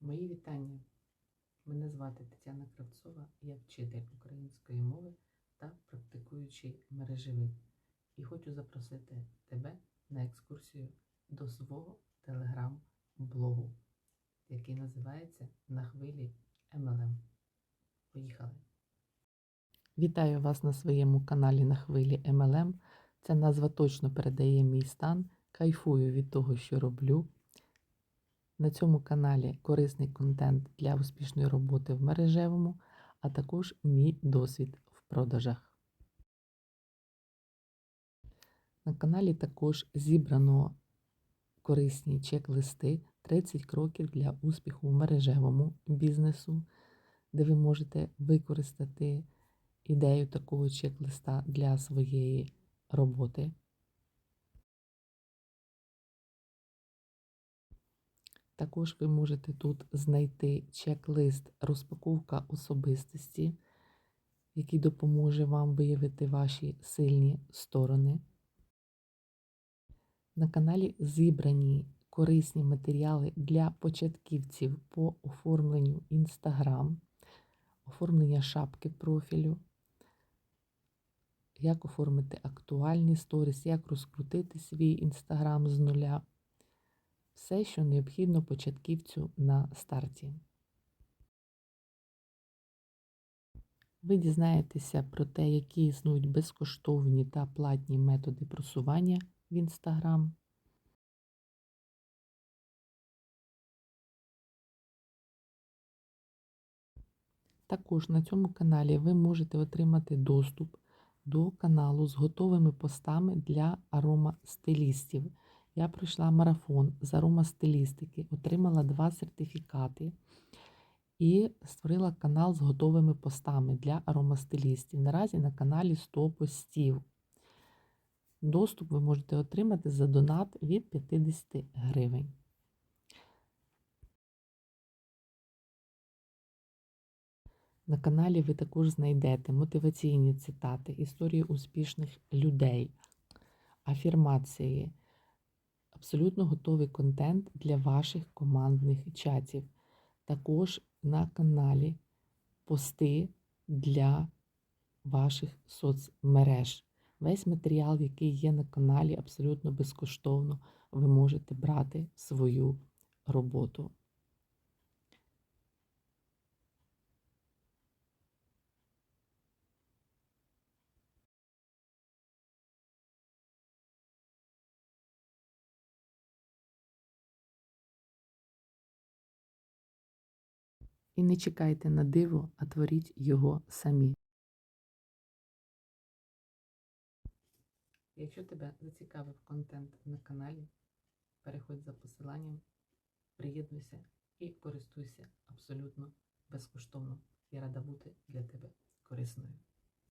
Мої вітання. Мене звати Тетяна Кравцова, я вчитель української мови та практикуючий мережевик. І хочу запросити тебе на екскурсію до свого телеграм-блогу, який називається На хвилі MLM. Поїхали! Вітаю вас на своєму каналі на хвилі MLM. Ця назва точно передає мій стан. Кайфую від того, що роблю. На цьому каналі корисний контент для успішної роботи в мережевому, а також мій досвід в продажах. На каналі також зібрано корисні чек-листи 30 кроків для успіху в мережевому бізнесу, де ви можете використати ідею такого чек-листа для своєї роботи. Також ви можете тут знайти чек-лист розпаковка особистості, який допоможе вам виявити ваші сильні сторони. На каналі зібрані корисні матеріали для початківців по оформленню Instagram, оформлення шапки профілю, як оформити актуальні сторіс, як розкрутити свій Instagram з нуля все, що необхідно початківцю на старті. Ви дізнаєтеся про те, які існують безкоштовні та платні методи просування в Instagram. Також на цьому каналі ви можете отримати доступ до каналу з готовими постами для аромастилістів. Я пройшла марафон з аромастилістики, отримала два сертифікати і створила канал з готовими постами для аромастилістів. Наразі на каналі 100 постів. Доступ ви можете отримати за донат від 50 гривень. На каналі ви також знайдете мотиваційні цитати, історії успішних людей, афірмації абсолютно готовий контент для ваших командних чатів. Також на каналі пости для ваших соцмереж. Весь матеріал, який є на каналі, абсолютно безкоштовно ви можете брати свою роботу. І не чекайте на диво, а творіть його самі. Якщо тебе зацікавив контент на каналі, переходь за посиланням, приєднуйся і користуйся абсолютно безкоштовно. Я рада бути для тебе корисною.